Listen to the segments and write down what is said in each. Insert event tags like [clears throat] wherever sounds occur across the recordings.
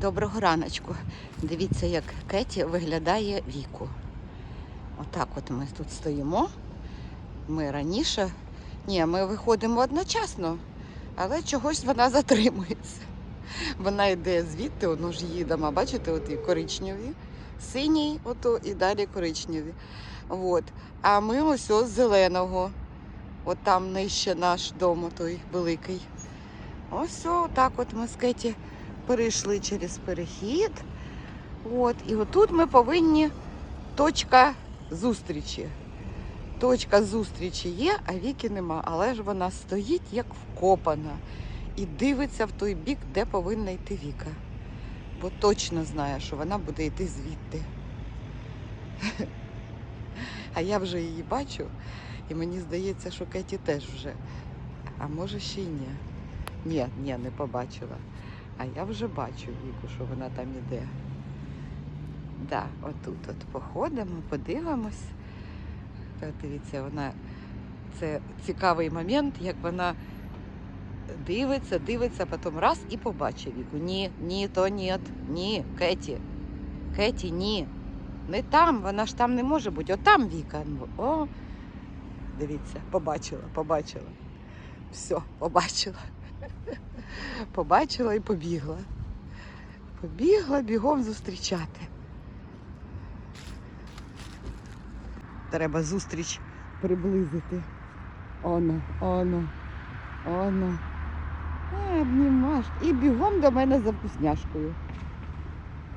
Доброго раночку. Дивіться, як Кеті виглядає віку. Отак от ми тут стоїмо. Ми раніше. Ні, ми виходимо одночасно, але чогось вона затримується. Вона йде звідти, воно ж її дома, бачите, от і коричневі, синій, ото і далі коричневі. От. А ми ось з зеленого. От там нижче наш дом, той великий. Ось о, так от ми з Кеті перейшли через перехід. От, і отут ми повинні точка зустрічі. Точка зустрічі є, а віки нема. Але ж вона стоїть як вкопана і дивиться в той бік, де повинна йти Віка. Бо точно знає, що вона буде йти звідти. [laughs] А я вже її бачу, і мені здається, що Кеті теж вже. А може ще й ні. Ні, ні, не побачила. А я вже бачу Віку, що вона там іде. Да, отут от походимо, подивимось. Та дивіться, вона це цікавий момент, як вона дивиться, дивиться, потім раз і побачить Віку. Ні, ні, то ні, ні, Кеті. Кеті, ні. Не там, вона ж там не може бути. Отам Віка. О, дивіться, побачила, побачила. Все, побачила. [laughs] Побачила і побігла. Побігла бігом зустрічати. Треба зустріч приблизити. Оно, оно, оно. Е, обнімаш. І бігом до мене за вкусняшкою.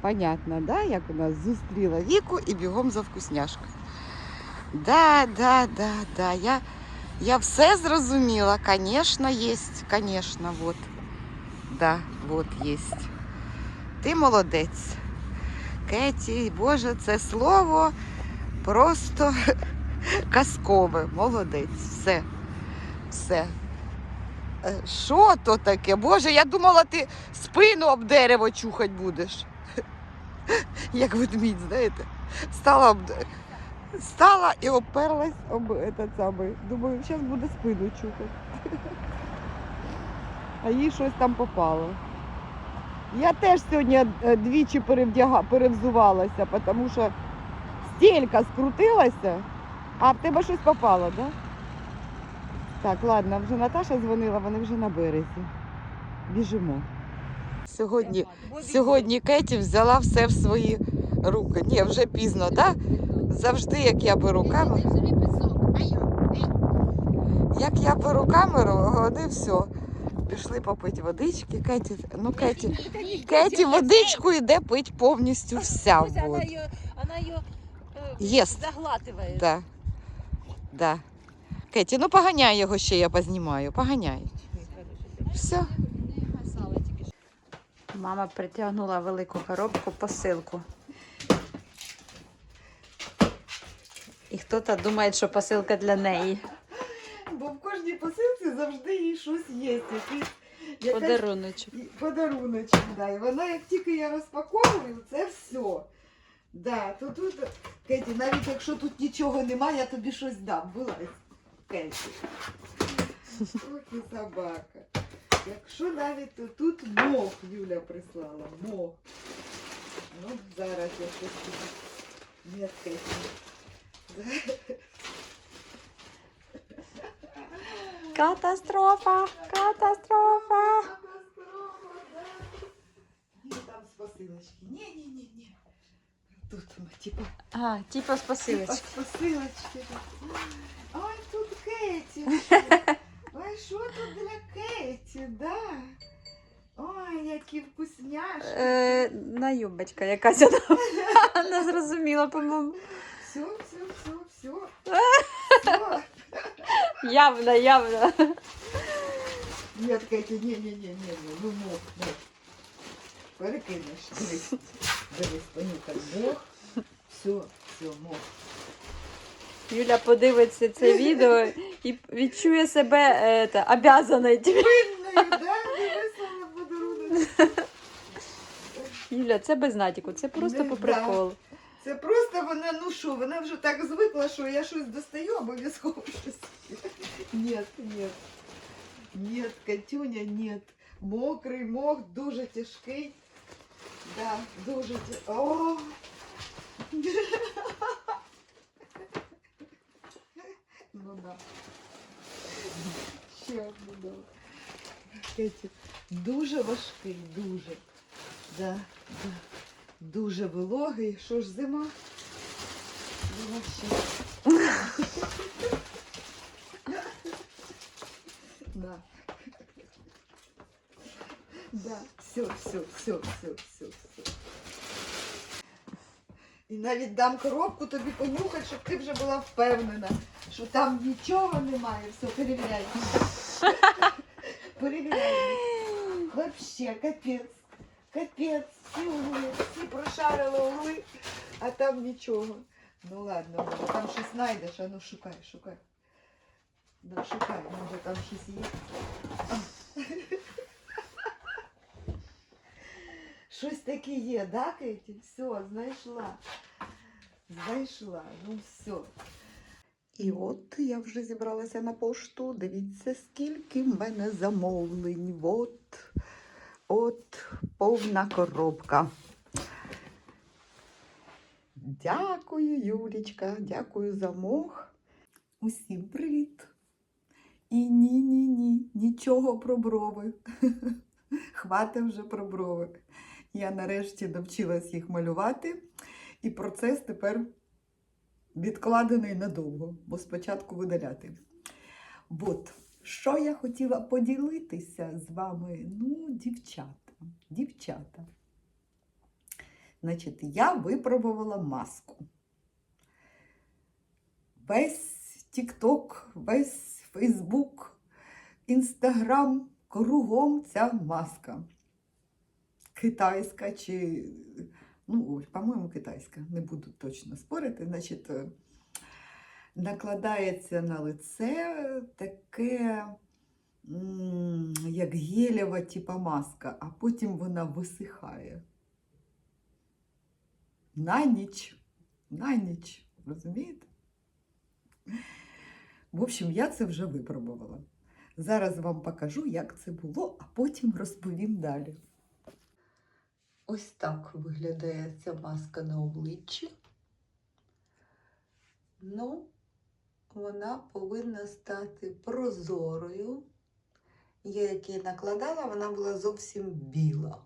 Понятно, да, як у нас зустріла Віку і бігом за вкусняшкою. Да, да, да, да. Я, я все зрозуміла. Конечно, есть, конечно, вот. Да, вот есть. Ти молодець. Кеті, Боже, це слово просто [laughs] казкове. Молодець. Все. Все. Е, Що то таке? Боже, я думала, ти спину об дерево чухать будеш. [laughs] Як ведмідь, знаєте? Стала об... де- Стала і оперлась об этот самий. Думаю, зараз буде спину чухати. А їй щось там попало. Я теж сьогодні е, двічі перевдяга... перевзувалася, тому що стілька скрутилася, а в тебе щось попало, так? Да? Так, ладно, вже Наташа дзвонила, вони вже на березі. Біжимо. Сьогодні, сьогодні Кеті взяла все в свої руки. Ні, вже пізно, так? Да? Завжди, як я беру камеру. Як я беру камеру, вони все. Пішли попити водички. Кеті, ну Кеті, Кеті водичку йде пить повністю вся. Вот. ее, она ее Єст. Да. Да. Кеті, ну поганяй його ще, я познімаю. Поганяй. Все. Мама притягнула велику коробку посилку. І хтось думає, що посилка для неї. Бо в кожній посилці завжди їй щось є. Якийсь, Подаруночок. подаруночок. Да. І вона, як тільки я розпаковую, це все. Да, то тут, Кеті, навіть якщо тут нічого немає, я тобі щось дам. Вилазь, Кеті. Ох і собака. Якщо навіть то тут мох Юля прислала. Мох. Ну, зараз я щось тут. Ні, Кеті. Катастрофа! Катастрофа! Ні, там з посилочки. Ні, ні, ні, ні. Тут ми, типу, А, типа з типу з посилочки. посилочки. Ой, тут Кеті. Ой, що тут для Кеті, да? Ой, які вкусняшки. Е, на юбочка якась вона [laughs] не зрозуміла, по-моєму. Все, все, все, все. Все. [laughs] Явно, явно. Ні, Кеті, ні, ні, ні, ні, ні, ну мох, мох. Перекинеш. Дивись, дивись, понюхай, мох. Все, все, мох. Юля подивиться це відео і відчує себе е, та, обязаною. тобі. Пильною, да? Дивись, на подарунок. Юля, це без натяку, це просто по да. приколу. Це просто вона, ну що, вона вже так звикла, що я щось достаю, обов'язково щось. Ні, ні. Ні, Катюня, ні. Мокрий мох, дуже тяжкий. Да, дуже. ті- О! Ну да. Ще одну дала. Кеті, дуже важкий, дуже. Да, да. Дуже вологий. Що ж зима? Зима ще. Да. Да, все, все, все, все, все, все. І навіть дам коробку тобі понюхати, щоб ти вже була впевнена, що там нічого немає. Все, перевіряй. Перевіряй. Вообще, капець. Капець. Всі угли, всі прошарили угли, а там нічого. Ну ладно, там щось знайдеш, а ну шукай, шукай. Ну шукай, може там щось є. Щось таке є, да, Кеті? Все, знайшла. Знайшла, ну все. І от я вже зібралася на пошту. Дивіться, скільки в мене замовлень. От, от повна коробка. Дякую, Юлічка, дякую за мох. Усім привіт. І ні, ні, ні, нічого про брови. [laughs] Хватить вже про брови. Я нарешті навчилась їх малювати, і процес тепер відкладений надовго, бо спочатку видаляти. От, що я хотіла поділитися з вами? Ну, дівчата, дівчата. Значить, я випробувала маску. Весь TikTok, весь Facebook, Instagram, кругом ця маска китайська чи, ну, по-моєму, китайська, не буду точно спорити. Значить, е, накладається на лице таке, як гелєва типа маска, а потім вона висихає. На ніч. На ніч. Розумієте? В общем, я це вже випробувала. Зараз вам покажу, як це було, а потім розповім далі. Ось так виглядає ця маска на обличчі. Ну, вона повинна стати прозорою. Я як її накладала, вона була зовсім біла.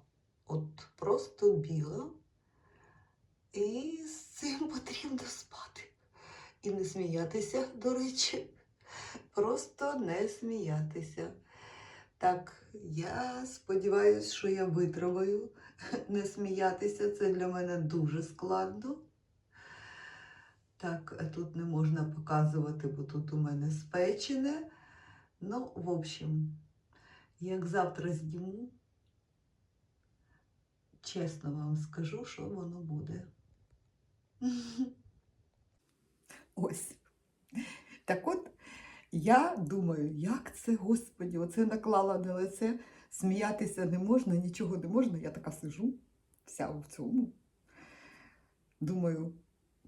От просто біла. І з цим потрібно спати. І не сміятися, до речі. Просто не сміятися. Так, я сподіваюся, що я витримаю не сміятися. Це для мене дуже складно. Так, тут не можна показувати, бо тут у мене спечене. Ну, в общем, як завтра зніму, чесно вам скажу, що воно буде. [laughs] Ось. Так от, я думаю, як це, Господі, оце наклала на лице, сміятися не можна, нічого не можна. Я така сижу, вся в цьому. Думаю,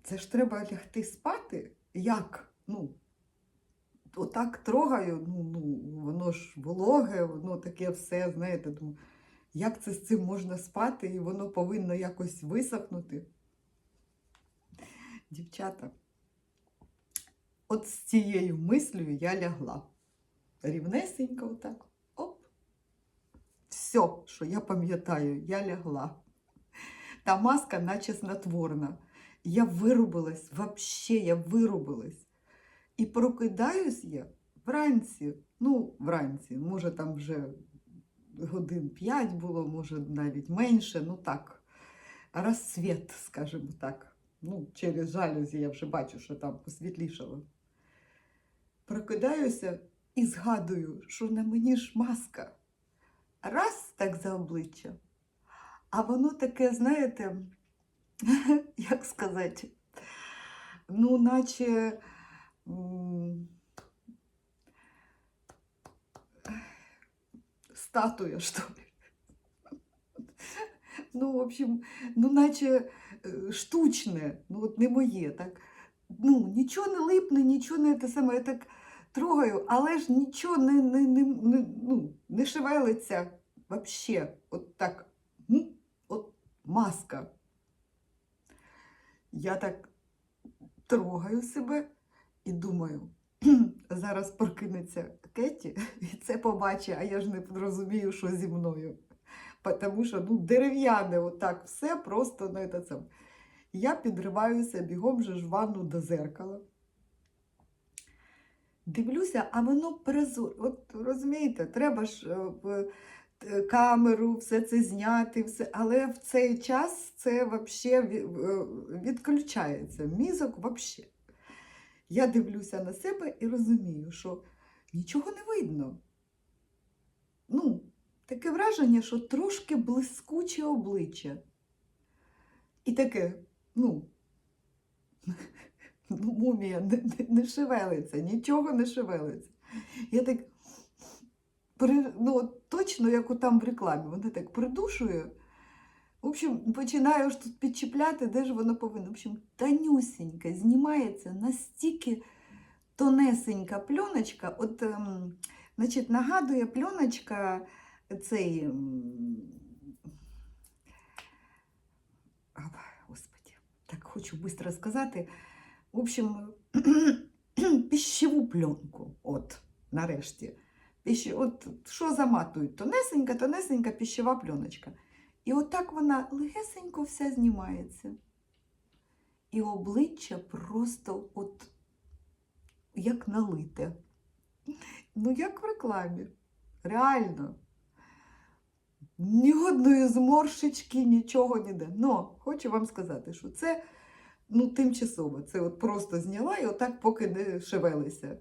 це ж треба лягти спати? Як? Ну, отак трогаю, ну, ну, воно ж вологе, воно таке все, знаєте, думаю, як це з цим можна спати, і воно повинно якось висохнути. Дівчата, от з цією мислею я лягла. Рівнесенько отак. Оп. Все, що я пам'ятаю, я лягла. Та маска, наче снотворна. Я вирубилась, вообще я вирубилась. І прокидаюсь я вранці, ну, вранці, може там вже годин 5 було, може навіть менше, ну так, розсвіт, скажімо так. Ну, через жалюзі я вже бачу, що там посвітлішало. Прокидаюся і згадую, що на мені ж маска. Раз так за обличчя. А воно таке, знаєте, [laughs] як сказати, ну, наче. Статуя, що ли. Ну, в общем, ну, наче е, штучне, ну от не моє. так. Ну, нічого не липне, нічого не те саме, я так трогаю, але ж нічого не, не, не, не, ну, не шевелиться вообще. От так. От маска. Я так трогаю себе і думаю, зараз прокинеться Кеті [laughs] і це побачить, а я ж не розумію, що зі мною. Тому що ну, дерев'яне, отак все просто ну, це. Я підриваюся бігом же ж ванну до зеркала. Дивлюся, а воно перезор. От розумієте, треба ж е, камеру, все це зняти, все. але в цей час це взагалі відключається. Мізок взагалі. Я дивлюся на себе і розумію, що нічого не видно. Ну, таке враження, що трошки блискуче обличчя. І таке, ну, [laughs] ну мумія не, не, не шевелиться, нічого не шевелиться. Я так, ну, точно, як от там в рекламі, вона так придушує. В общем, починаю ж тут підчіпляти, де ж воно повинно. В общем, тонюсенька, знімається настільки тонесенька пленочка. От, ем, значить, нагадує пленочка цей. ем, Господи, так хочу швидко сказати. В общем, [clears throat] пищеву пленку. От, нарешті. Піщ... От, що заматують? Тонесенька, тонесенька пищева пленочка. І отак вона легесенько вся знімається. І обличчя просто от як налите. Ну, як в рекламі. Реально. Ні одної зморшечки, нічого ніде. Но хочу вам сказати, що це ну, тимчасово. Це от просто зняла і отак поки не шевелися.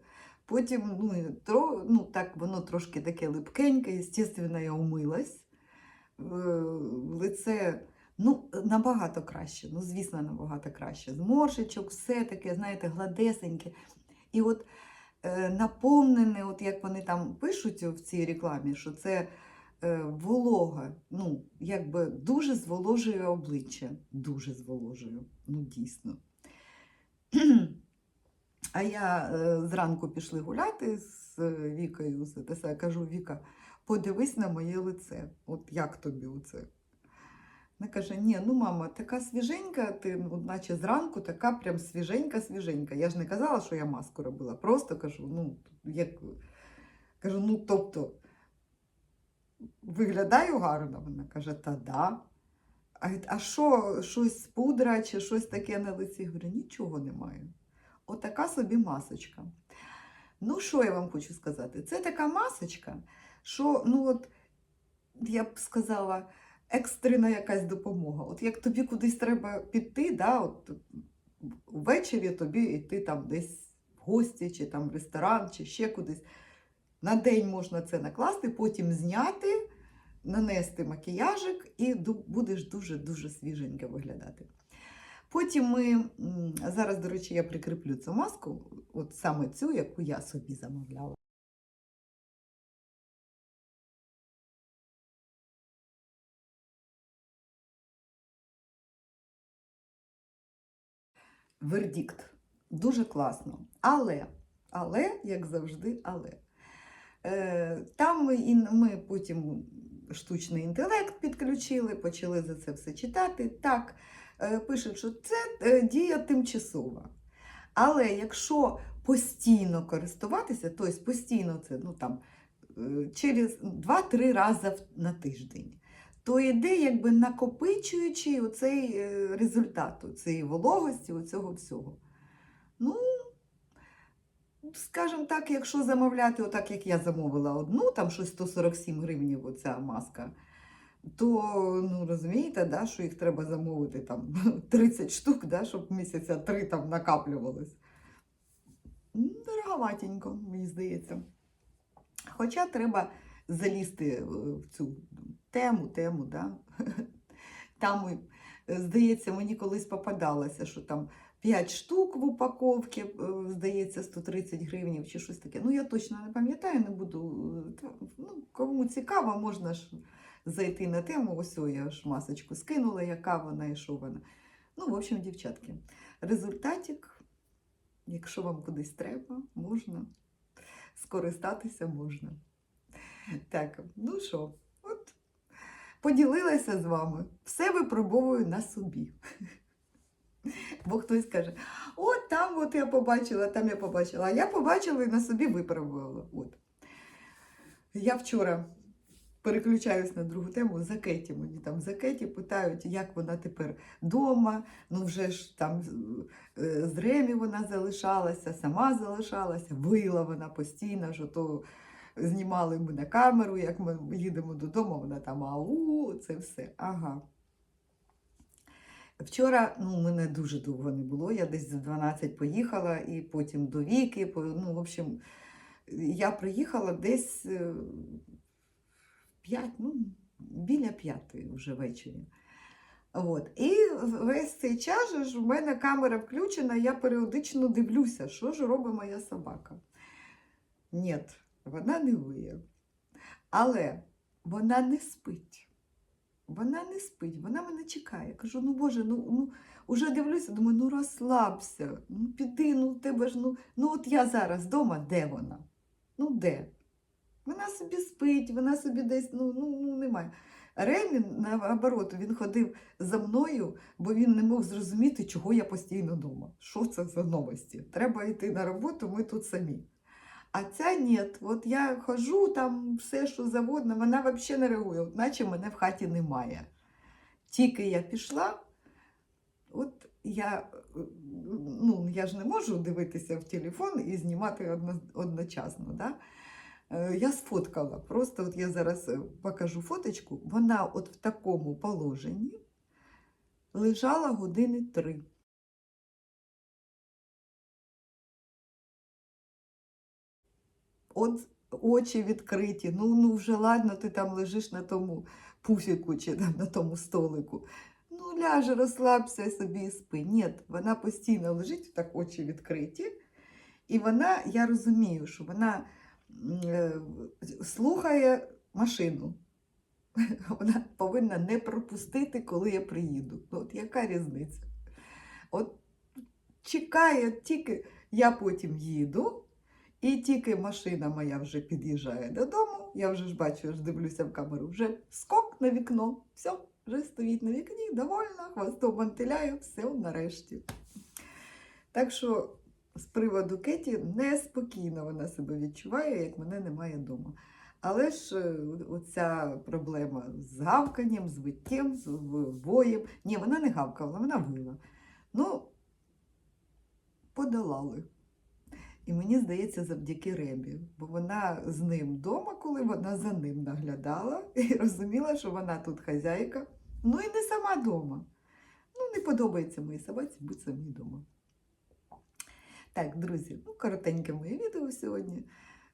Потім, ну, тро, ну так воно трошки таке липкеньке, звісно, я умилась. Лице ну, набагато краще, ну, звісно, набагато краще. Зморшечок, все таке, знаєте, гладесеньке. І от е, наповнене, от як вони там пишуть в цій рекламі, що це е, волога, ну, якби дуже зволожує обличчя. Дуже зволожує, ну дійсно. А я е, зранку пішли гуляти з е, Вікою, я кажу, Віка, подивись на моє лице. От як тобі оце? Вона каже, ні, ну мама, така свіженька, ти ну, наче зранку така прям свіженька-свіженька. Я ж не казала, що я маску робила. Просто кажу, ну, як кажу, ну тобто виглядаю гарно. Вона каже, та да. А що, щось пудра чи щось таке на лиці? Я говорю, нічого немає. Отака собі масочка. Ну, що я вам хочу сказати? Це така масочка, що, ну от, я б сказала, екстрена якась допомога. От як тобі кудись треба піти, да, от, ввечері тобі йти там десь в гості, чи там в ресторан, чи ще кудись. На день можна це накласти, потім зняти, нанести макіяжик і будеш дуже-дуже свіженько виглядати. Потім ми, зараз, до речі, я прикріплю цю маску, от саме цю, яку я собі замовляла. Вердикт. Дуже класно. Але, але, як завжди, але. Е, там ми, ми потім штучний інтелект підключили, почали за це все читати. Так, пишуть, що це е, дія тимчасова. Але якщо постійно користуватися, тобто постійно це ну, там, е, через 2-3 рази на тиждень, то йде якби накопичуючи оцей е, результат цієї вологості, оцього всього. Ну, скажімо так, якщо замовляти, отак як я замовила одну, там щось 147 гривнів оця маска, то ну, розумієте, да, що їх треба замовити там [laughs] 30 штук, да, щоб місяця три там накаплювалось. Дороговатенько, мені здається. Хоча треба залізти е, в цю тему, тему, да? [laughs] Там, е, здається, мені колись попадалося, що там 5 штук в упаковці, е, здається, 130 гривень чи щось таке. Ну, я точно не пам'ятаю, не буду. Ну, кому цікаво, можна ж зайти на тему. Ось о, я ж масочку скинула, яка вона і що вона. Ну, в общем, дівчатки, результатик, якщо вам кудись треба, можна. Скористатися можна. Так, ну що, от поділилася з вами. Все випробовую на собі. Бо хтось каже, от там от я побачила, там я побачила. А я побачила і на собі випробувала. От. Я вчора переключаюсь на другу тему за Кеті. Мені там за Кеті питають, як вона тепер вдома. Ну вже ж там е, з Ремі вона залишалася, сама залишалася, вила вона постійно, що то знімали ми на камеру, як ми їдемо додому, вона там ау, це все. Ага. Вчора ну, мене дуже довго не було. Я десь за 12 поїхала і потім до віки. Ну, в общем, я приїхала десь е, 5, ну, біля п'ятої вже ввечері. От. І весь цей час ж у мене камера включена, я періодично дивлюся, що ж робить моя собака. Ні, вона не виє. Але вона не спить. Вона не спить, вона мене чекає. Кажу, ну Боже, ну, ну уже дивлюся, думаю, ну розслабся, ну піди, ну тебе ж, ну, ну от я зараз вдома, де вона? Ну де? Вона собі спить, вона собі десь, ну, ну, ну немає. Ремін, наоборот, він ходив за мною, бо він не мог зрозуміти, чого я постійно вдома. Що це за новості? Треба йти на роботу, ми тут самі. А ця ні, от я хожу, там все, що завгодно, вона взагалі не реагує, от наче мене в хаті немає. Тільки я пішла, от я, ну, я ж не можу дивитися в телефон і знімати одно, одночасно. Да? Е, Я сфоткала. Просто от я зараз е, покажу фоточку. Вона от в такому положенні лежала години три. От очі відкриті. Ну, ну вже ладно, ти там лежиш на тому пуфіку чи там на тому столику. Ну, ляже, розслабся собі і спи. Ні, вона постійно лежить, так очі відкриті. І вона, я розумію, що вона слухає машину. [laughs] Вона повинна не пропустити, коли я приїду. Ну, от яка різниця? От чекає, тільки я потім їду, і тільки машина моя вже під'їжджає додому, я вже ж бачу, аж дивлюся в камеру, вже скок на вікно, все, вже стоїть на вікні, довольна, хвостом мантиляє, все нарешті. Так що з приводу Кеті неспокійно вона себе відчуває, як мене немає вдома. Але ж е, оця проблема з гавканням, з виттям, з воєм. Ні, вона не гавкала, вона вила. Ну, подолали. І мені здається, завдяки Ремі, бо вона з ним вдома, коли вона за ним наглядала і розуміла, що вона тут хазяйка. Ну і не сама вдома. Ну, не подобається моїй собаці бути самій вдома. Так, друзі, ну коротеньке моє відео сьогодні.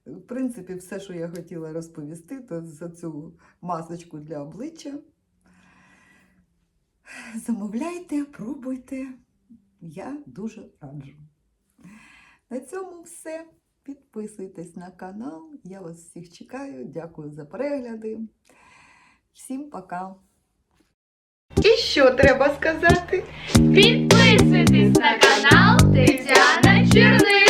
В принципі, все, що я хотіла розповісти, то за цю масочку для обличчя. Замовляйте, пробуйте. Я дуже раджу. На цьому все. Підписуйтесь на канал. Я вас всіх чекаю. Дякую за перегляди. Всім пока. І що треба сказати? Підписуйтесь на канал cheers